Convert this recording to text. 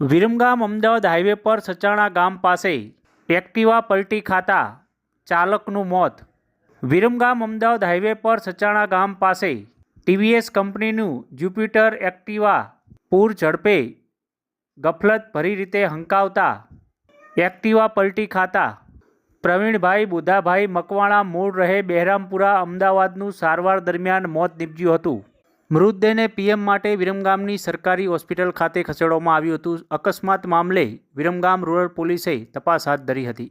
Viramgam Ahmedabad highway પર સચાણા ગામ પાસે એક્ટિવા પલટી ખાતા ચાલકનું મોત. વિરમગામ અમદાવાદ હાઈવે પર સચાણા ગામ પાસે ટીવીએસ કંપનીનું જ્યુપિટર એક્ટિવા પૂર ઝડપે ગફલત ભરી રીતે હંકાવતા એક્ટિવા પલટી ખાતા. પ્રવીણભાઈ બુધાભાઈ મકવાણા મૂળ રહે બહેરામપુરા અમદાવાદનું સારવાર દરમિયાન મોત નીપજ્યું હતું. મૃતદેહને પીએમ માટે વિરમગામની સરકારી હોસ્પિટલ ખાતે ખસેડવામાં આવ્યું હતું. અકસ્માત મામલે વિરમગામ રૂરલ પોલીસે તપાસ હાથ ધરી હતી.